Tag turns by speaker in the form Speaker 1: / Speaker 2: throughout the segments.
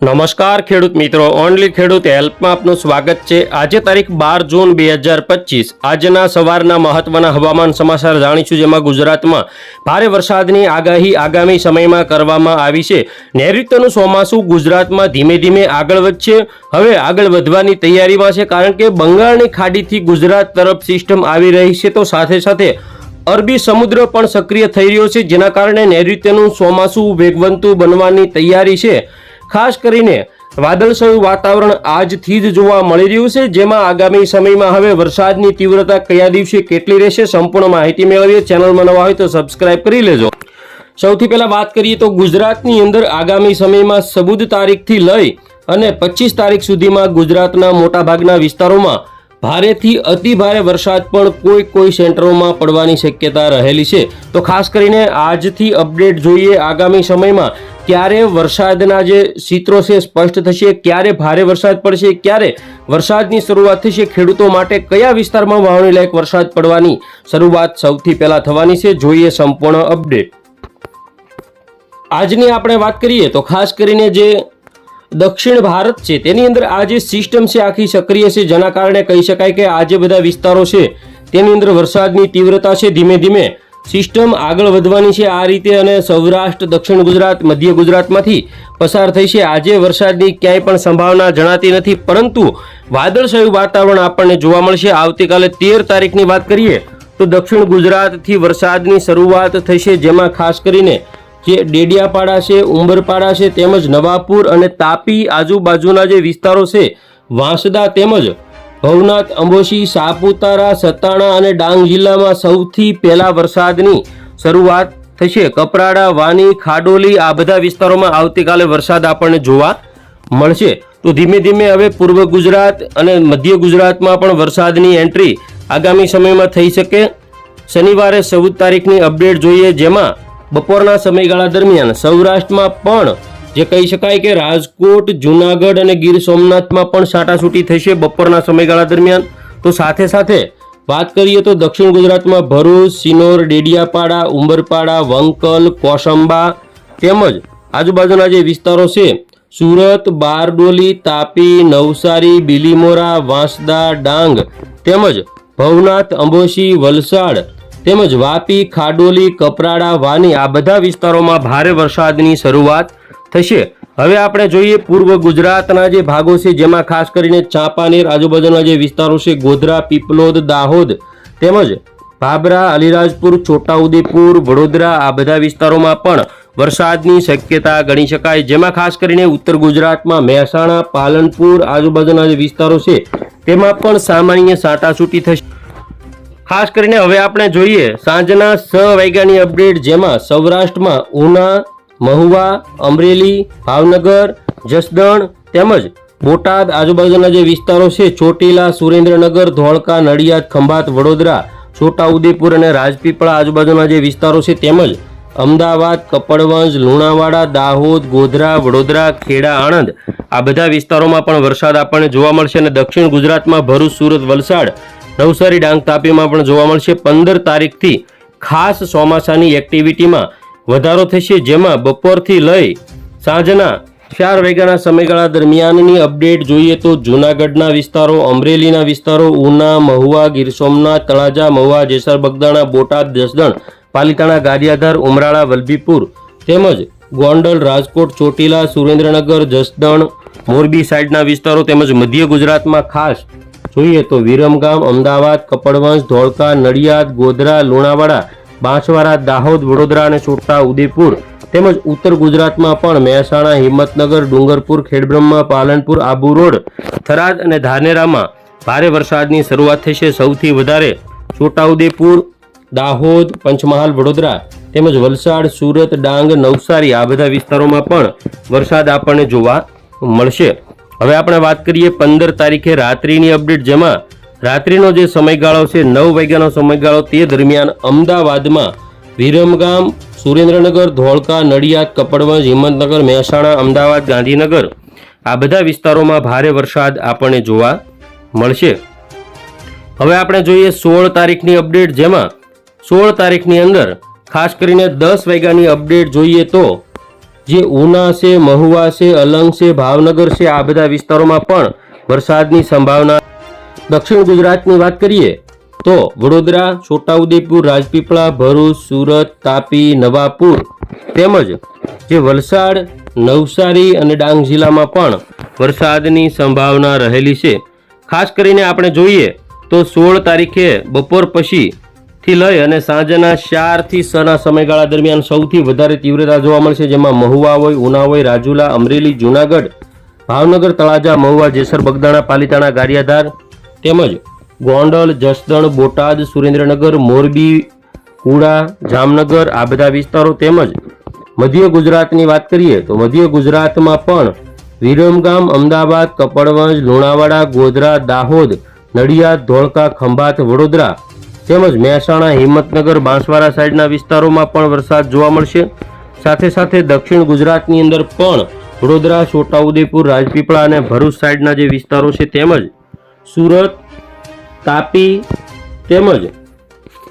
Speaker 1: નમસ્કાર ખેડૂત મિત્રો, ઓનલી ખેડૂત હેલ્પમાં આપનું સ્વાગત છે. આજે તારીખ બાર જૂન બે હજાર પચીસ. આજના સવારના મહત્વના હવામાન સમાચાર જાણીશું, જેમાં ગુજરાતમાં ભારે વરસાદની આગાહી આગામી સમયમાં કરવામાં આવી છે. નૈઋત્યનું ચોમાસું ગુજરાતમાં ધીમે ધીમે આગળ વધશે. હવે આગળ વધવાની તૈયારીમાં છે, કારણ કે બંગાળની ખાડીથી ગુજરાત તરફ સિસ્ટમ આવી રહી છે. તો સાથે સાથે અરબી સમુદ્ર પણ સક્રિય થઈ રહ્યો છે, જેના કારણે નૈઋત્યનું ચોમાસું વેગવંતું બનવાની તૈયારી છે. ખાસ કરીને વાદળછાયું વાતાવરણ આજથી જ જોવા મળી રહ્યું છે, જેમાં આગામી સમયમાં હવે વરસાદની તીવ્રતા કયા દિવસે કેટલી રહેશે સંપૂર્ણ માહિતી મેળવીએ. ચેનલમાં નવા હોય તો સબસ્ક્રાઇબ કરી લેજો. સૌથી પહેલાં વાત કરીએ તો ગુજરાતની અંદર આગામી સમયમાં સબુદ તારીખથી લઈ અને પચીસ તારીખ સુધીમાં ગુજરાતના મોટાભાગના વિસ્તારોમાં ભારેથી અતિ ભારે વરસાદ પણ કોઈ કોઈ સેન્ટરોમાં પડવાની શક્યતા રહેલી છે. તો ખાસ કરીને આજથી અપડેટ જોઈએ આગામી સમયમાં ક્યારે વરસાદના જે ચિત્રો છે સ્પષ્ટ થશે? ક્યારે ભારે વરસાદ પડશે? ક્યારે વરસાદની શરૂઆત થશે? ખેડૂતો માટે કયા વિસ્તારમાં વાવણી લાયક વરસાદ પડવાની શરૂઆત સૌથી પહેલા થવાની છે? જોઈએ સંપૂર્ણ અપડેટ. આજની આપણે વાત કરીએ તો ખાસ કરીને જે દક્ષિણ ભારત છે, તેની અંદર આ જે સિસ્ટમ છે, આખી સક્રિય છે, જેના કારણે કહી શકાય કે આ જે બધા વિસ્તારો છે, તેની અંદર વરસાદની તીવ્રતા છે ધીમે ધીમે. સિસ્ટમ આગળ વધવાની છે આ રીતે અને સૌરાષ્ટ્ર, દક્ષિણ ગુજરાત, મધ્ય ગુજરાતમાંથી પસાર થઈ છે. આજે વરસાદની ક્યાંય પણ સંભાવના જણાતી નથી, પરંતુ વાદળછાયું વાતાવરણ આપણને જોવા મળશે. આવતીકાલે તેર તારીખની વાત કરીએ તો દક્ષિણ ગુજરાતથી વરસાદની શરૂઆત થશે, જેમાં ખાસ કરીને જે ડેડિયાપાડા છે, ઉંબરપાડા છે, તેમજ નવાપુર અને તાપી આજુબાજુના જે વિસ્તારો છે, વાંસદા તેમજ ભવનાથ, અંબોશી, સાપુતારા, સતાણા અને ડાંગ જિલ્લામાં સૌથી પહેલા વરસાદની શરૂઆત થશે. કપરાડા, વાની, ખાડોલી આ બધા વિસ્તારોમાં આવતીકાલે વરસાદ આપણને જોવા મળશે. તો ધીમે ધીમે હવે પૂર્વ ગુજરાત અને મધ્ય ગુજરાતમાં પણ વરસાદની એન્ટ્રી આગામી સમયમાં થઈ શકે. શનિવારે ચૌદ તારીખની અપડેટ જોઈએ, જેમાં બપોરના સમયગાળા દરમિયાન સૌરાષ્ટ્રમાં પણ જે કહી શકાય કે રાજકોટ, જુનાગઢ અને ગીર સોમનાથમાં પણ છાંટાછૂટી થશે બપોરના સમયગાળા દરમિયાન. તો સાથે સાથે વાત કરીએ તો દક્ષિણ ગુજરાતમાં ભરૂચ, સિનોર, ડેડિયાપાડા, ઉંબરપાડા, વંકલ, કોસંબા તેમજ આજુબાજુના જે વિસ્તારો છે, સુરત, બારડોલી, તાપી, નવસારી, બિલીમોરા, વાંસદા, ડાંગ તેમજ ભવનાથ, અંબોશી, વલસાડ તેમજ વાપી, ખાડોલી, કપરાડા, વાની આ બધા વિસ્તારોમાં ભારે વરસાદની શરૂઆત થશે. હવે આપણે જોઈએ પૂર્વ ગુજરાતના જે ભાગો છે, જેમાં ખાસ કરીને ચાંપાનેર આજુબાજુના જે વિસ્તારો છે, ગોધરા, પીપલોદ, દાહોદ તેમજ ભાભરા, અલીરાજપુર, છોટાઉદેપુર, વડોદરા આ બધા વિસ્તારોમાં પણ વરસાદની શક્યતા ગણી શકાય. જેમાં ખાસ કરીને ઉત્તર ગુજરાતમાં મહેસાણા, પાલનપુર આજુબાજુના જે વિસ્તારો છે, તેમાં પણ સામાન્ય સાટાસૂટી થશે. ખાસ કરીને હવે આપણે જોઈએ સાંજના છ વાગ્યાની અપડેટ, જેમાં સૌરાષ્ટ્રમાં ઉના મહુવા, અમરેલી, ભાવનગર, જસદણ તેમજ બોટાદ આજુબાજુના જે વિસ્તારો છે, ચોટીલા, સુરેન્દ્રનગર, ધોળકા, નડિયાદ, ખંભાત, વડોદરા, છોટાઉદેપુર અને રાજપીપળા આજુબાજુના જે વિસ્તારો છે, તેમજ અમદાવાદ, કપડવંજ, લુણાવાડા, દાહોદ, ગોધરા, વડોદરા, ખેડા, આણંદ આ બધા વિસ્તારોમાં પણ વરસાદ આપણને જોવા મળશે અને દક્ષિણ ગુજરાતમાં ભરૂચ, સુરત, વલસાડ, નવસારી, ડાંગ, તાપીમાં પણ જોવા મળશે. પંદર તારીખથી ખાસ ચોમાસાની એક્ટિવિટીમાં વધારો થશે, જેમાં બપોરથી લઈ સાંજના ચાર વાગ્યાના સમયગાળા દરમિયાનની અપડેટ જોઈએ તો જૂનાગઢના વિસ્તારો, અમરેલીના વિસ્તારો, ઉના, મહુવા, ગીર સોમનાથ, તળાજા, મહુવા, જેસર, બગદાણા, બોટાદ, જસદણ, પાલિતાણા, ગારિયાધાર, ઉમરાળા, વલભીપુર તેમજ ગોંડલ, રાજકોટ, ચોટીલા, સુરેન્દ્રનગર, જસદણ, મોરબી સાઈડના વિસ્તારો તેમજ મધ્ય ગુજરાતમાં ખાસ જોઈએ તો વિરમગામ, અમદાવાદ, કપડવંશ, ધોળકા, નડિયાદ, ગોધરા, લુણાવાડા બાંસવાડા, દાહોદ, વડોદરા અને છોટા ઉદયપુર તેમજ ઉત્તર ગુજરાતમાં પણ મહેસાણા, હિંમતનગર, ડુંગરપુર, ખેડબ્રહ્મા, પાલનપુર, આબુ રોડ, થરાદ અને ધાનેરામાં ભારે વરસાદની શરૂઆત થશે. સૌથી વધારે છોટાઉદેપુર દાહોદ, પંચમહાલ, વડોદરા તેમજ વલસાડ, સુરત, ડાંગ, નવસારી આ બધા વિસ્તારોમાં પણ વરસાદ આપણને જોવા મળશે. હવે આપણે વાત કરીએ પંદર તારીખે રાત્રિની અપડેટ, જેમાં રાત્રિનો જે સમયગાળો છે, નવ વાગ્યાનો સમયગાળો, તે દરમિયાન અમદાવાદમાં વિરમગામ, સુરેન્દ્રનગર, ધોળકા, નડિયાદ, કપડવંજ, હિંમતનગર, મહેસાણા, અમદાવાદ, ગાંધીનગર આ બધા વિસ્તારોમાં ભારે વરસાદ આપણને જોવા મળશે. હવે આપણે જોઈએ સોળ તારીખની અપડેટ જેમાં સોળ તારીખની અંદર ખાસ કરીને દસ વાગ્યાની અપડેટ જોઈએ તો જે ઉના છે, મહુવા છે, અલંગ છે, ભાવનગર છે, આ બધા વિસ્તારોમાં પણ વરસાદની સંભાવના દક્ષિણ ગુજરાતની વાત કરીએ તો વડોદરા, છોટાઉદેપુર, રાજપીપળા, ભરૂચ, સુરત, તાપી, નવાપુર તેમજ જે વલસાડ, નવસારી અને ડાંગ જિલ્લામાં પણ વરસાદની સંભાવના રહેલી છે. ખાસ કરીને આપણે જોઈએ તો સોળ તારીખે બપોર પછી થી લઈ અને સાંજના ચારથી સના સમયગાળા દરમિયાન સૌથી વધારે તીવ્રતા જોવા મળશે, જેમાં મહુવા હોય, ઉના હોય, રાજુલા, અમરેલી, જુનાગઢ, ભાવનગર, તળાજા, મહુવા, જેસર, બગદાણા, પાલીતાણા, ગારિયાધાર તેમજ ગોંડલ, જસદણ, બોટાદ, સુરેન્દ્રનગર, મોરબી કુડા જામનગર આ બધા વિસ્તારો તેમજ મધ્ય ગુજરાતની વાત કરીએ તો મધ્ય ગુજરાતમાં પણ વિરમગામ, અમદાવાદ, કપડવંજ, લુણાવાડા, ગોધરા, દાહોદ, નડિયાદ, ધોળકા, ખંભાત, વડોદરા તેમજ મહેસાણા, હિંમતનગર, બાંસવાડા સાઈડના વિસ્તારોમાં પણ વરસાદ જોવા મળશે. સાથે સાથે દક્ષિણ ગુજરાતની અંદર પણ વડોદરા, છોટાઉદેપુર, રાજપીપળા અને ભરૂચ સાઈડના જે વિસ્તારો છે તેમજ સુરત, તાપી તેમજ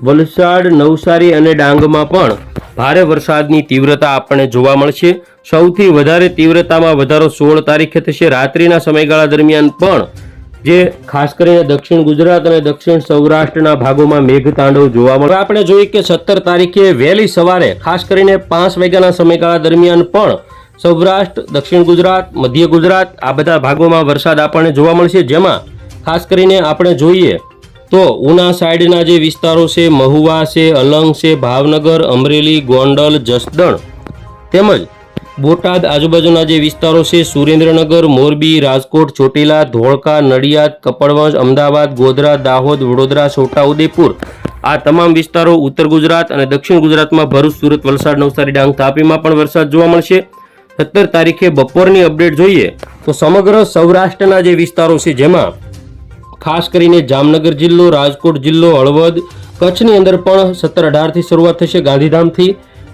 Speaker 1: વલસાડ, નવસારી અને ડાંગમાં પણ ભારે વરસાદની તીવ્રતા આપણને જોવા મળશે. સૌથી વધારે તીવ્રતામાં વધારો સોળ તારીખે થશે. રાત્રિના સમયગાળા દરમિયાન પણ જે ખાસ કરીને દક્ષિણ ગુજરાત અને દક્ષિણ સૌરાષ્ટ્રના ભાગોમાં મેઘતાંડવ જોવા મળે. આપણે જોઈએ કે સત્તર તારીખે વહેલી સવારે, ખાસ કરીને પાંચ વાગ્યાના સમયગાળા દરમિયાન પણ સૌરાષ્ટ્ર, દક્ષિણ ગુજરાત, મધ્ય ગુજરાત આ બધા ભાગોમાં વરસાદ આપણને જોવા મળશે. જેમાં ખાસ કરીને આપણે જોઈએ તો ઉના સાઈડના જે વિસ્તારો છે, મહુવા છે, અલંગ છે, ભાવનગર, અમરેલી, ગોંડલ, જસદણ તેમજ બોટાદ આજુબાજુના જે વિસ્તારો છે, સુરેન્દ્રનગર, મોરબી, રાજકોટ, ચોટીલા, ધોળકા, નડિયાદ, કપડવંજ, અમદાવાદ, ગોધરા, દાહોદ, વડોદરા છોટાઉદેપુર આ તમામ વિસ્તારો ઉત્તર ગુજરાત અને દક્ષિણ ગુજરાતમાં ભરૂચ, સુરત, વલસાડ, નવસારી, ડાંગ, તાપીમાં પણ વરસાદ જોવા મળશે. સત્તર તારીખે બપોરની અપડેટ જોઈએ તો સમગ્ર સૌરાષ્ટ્રના જે વિસ્તારો છે, જેમાં ખાસ કરીને જામનગર જિલ્લો, રાજકોટ જિલ્લો, હળવદ, કચ્છની અંદર પણ સત્તર અઢારથી શરૂઆત થશે ગાંધીધામથી.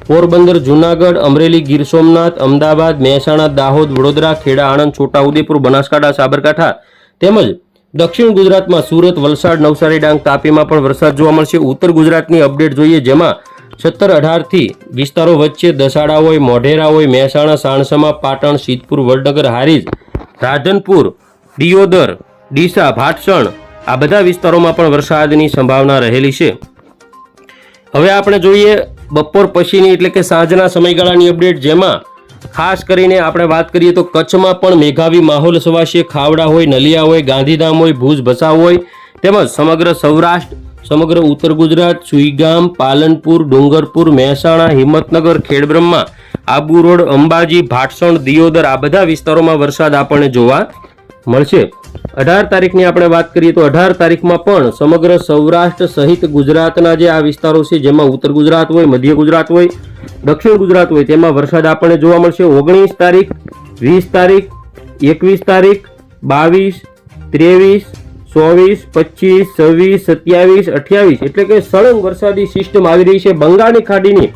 Speaker 1: પોરબંદર, જુનાગઢ, અમરેલી, ગીર સોમનાથ, અમદાવાદ, મહેસાણા, દાહોદ, વડોદરા, ખેડા, આણંદ છોટાઉદેપુર બનાસકાંઠા, સાબરકાંઠા તેમજ દક્ષિણ ગુજરાતમાં સુરત, વલસાડ, નવસારી, ડાંગ, તાપીમાં પણ વરસાદ જોવા મળશે. ઉત્તર ગુજરાતની અપડેટ જોઈએ જેમાં સત્તર અઢારથી વિસ્તારો વચ્ચે દસાડા હોય, મોઢેરા હોય, મહેસાણા, સાણસમા, પાટણ, સિદ્ધપુર, વડનગર, હારીજ, રાધનપુર, દિયોદર ડીસા, ભાટસણ આ બધા વિસ્તારોમાં પણ વરસાદની સંભાવના રહેલી છે. હવે આપણે જોઈએ બપોર પછીની એટલે કે સાંજના સમયગાળાની અપડેટ, જેમાં ખાસ કરીને આપણે વાત કરીએ તો કચ્છમાં પણ મેઘાવી માહોલ સવાશે. ખાવડા હોય, નલિયા હોય, ગાંધીધામ હોય, ભુજ ભસાવ હોય, તેમજ સમગ્ર સૌરાષ્ટ્ર, સમગ્ર ઉત્તર ગુજરાત, સુઈગામ, પાલનપુર, ડુંગરપુર, મહેસાણા, હિંમતનગર, ખેડબ્રહ્મા, આબુ રોડ, અંબાજી, ભાટસણ, દિયોદર આ બધા વિસ્તારોમાં વરસાદ આપણને જોવા મળશે. અઢાર તારીખની આપણે વાત કરીએ તો અઢાર તારીખમાં પણ સમગ્ર સૌરાષ્ટ્ર સહિત ગુજરાતના જે આ વિસ્તારો છે, જેમાં ઉત્તર ગુજરાત હોય, મધ્ય ગુજરાત હોય, દક્ષિણ ગુજરાત હોય, તેમાં વરસાદ આપણને જોવા મળશે. ઓગણીસ તારીખ, વીસ તારીખ, એકવીસ તારીખ, બાવીસ, ત્રેવીસ, ચોવીસ, પચીસ, છવ્વીસ, સત્યાવીસ, અઠ્યાવીસ. એટલે કે સળંગ વરસાદી સિસ્ટમ આવી રહી છે. બંગાળની ખાડીની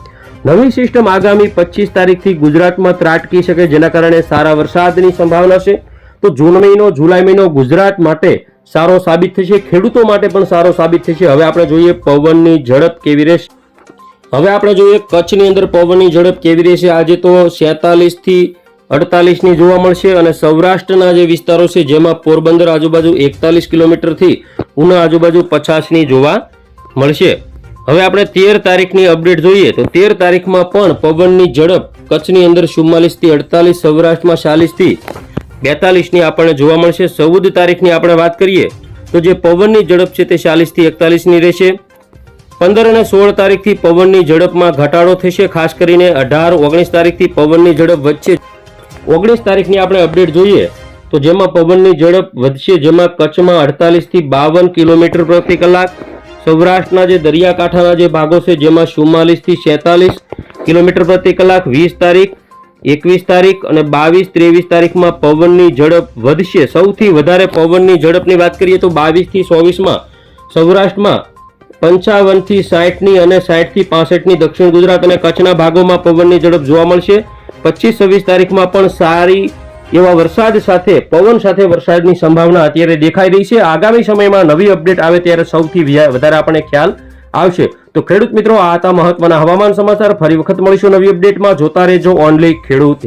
Speaker 1: નવી સિસ્ટમ આગામી પચીસ તારીખથી ગુજરાતમાં ત્રાટકી શકે, જેના કારણે સારા વરસાદની સંભાવના છે. તો જૂન મહિનો, જુલાઈ મહિનો ગુજરાત માટે સારો સાબિત થશે, ખેડૂતો માટે પણ સારો સાબિત થશે. હવે આપણે જોઈએ પવનની ઝડપ કેવી રહેશે. હવે આપણે જોઈએ કચ્છની અંદર પવનની ઝડપ કેવી રહેશે. આજે તો સેતાલીસથી અડતાલીસની જોવા મળશે અને સૌરાષ્ટ્રના જે વિસ્તારો છે, જેમાં પોરબંદર આજુબાજુ એકતાલીસ કિલોમીટરથી ઉના આજુબાજુ પચાસની જોવા મળશે. હવે આપણે તેર તારીખની અપડેટ જોઈએ, તો તેર તારીખમાં પણ પવનની ઝડપ કચ્છની અંદર ચુમ્માલીસથી અડતાલીસ, સૌરાષ્ટ્રમાં ચાલીસથી બેતાલીસની આપણને જોવા મળશે. ચૌદ તારીખની આપણે વાત કરીએ તો જે પવનની ઝડપ છે તે ચાલીસથી એકતાલીસની રહેશે. પંદર અને સોળ તારીખથી પવનની ઝડપમાં ઘટાડો થશે, ખાસ કરીને અઢાર, ઓગણીસ તારીખથી પવનની ઝડપ વધશે. ઓગણીસ તારીખની આપણે અપડેટ જોઈએ તો જેમાં પવનની ઝડપ વધશે, જેમાં કચ્છમાં અડતાલીસથી બાવન કિલોમીટર પ્રતિ કલાક, સૌરાષ્ટ્રના જે દરિયાકાંઠાના જે ભાગો છે, જેમાં ચુમ્માલીસથી સેતાલીસ કિલોમીટર પ્રતિ કલાક, વીસ તારીખ એકવીસ તારીખ અને બાવીસ ત્રેવીસ તારીખમાં પવનની ઝડપ વધશે. સૌથી વધારે પવનની ઝડપની વાત કરીએ તો બાવીસથી ચોવીસમાં સૌરાષ્ટ્રમાં પંચાવનથી સાઠની અને સાઠથી પાસઠની દક્ષિણ ગુજરાત અને કચ્છના ભાગોમાં પવનની ઝડપ જોવા મળશે. પચીસ છવ્વીસ તારીખમાં પણ સારી એવા વરસાદ સાથે, પવન સાથે વરસાદની સંભાવના અત્યારે દેખાઈ રહી છે. આગામી સમયમાં નવી અપડેટ આવે ત્યારે સૌથી વધારે આપણે ખ્યાલ આવશે. તો ખેડૂત મિત્રો, આ હતા મહત્વના હવામાન સમાચાર. ફરી વખત મળીશું નવી અપડેટમાં. જોતા રહેજો ઓનલી ખેડૂત.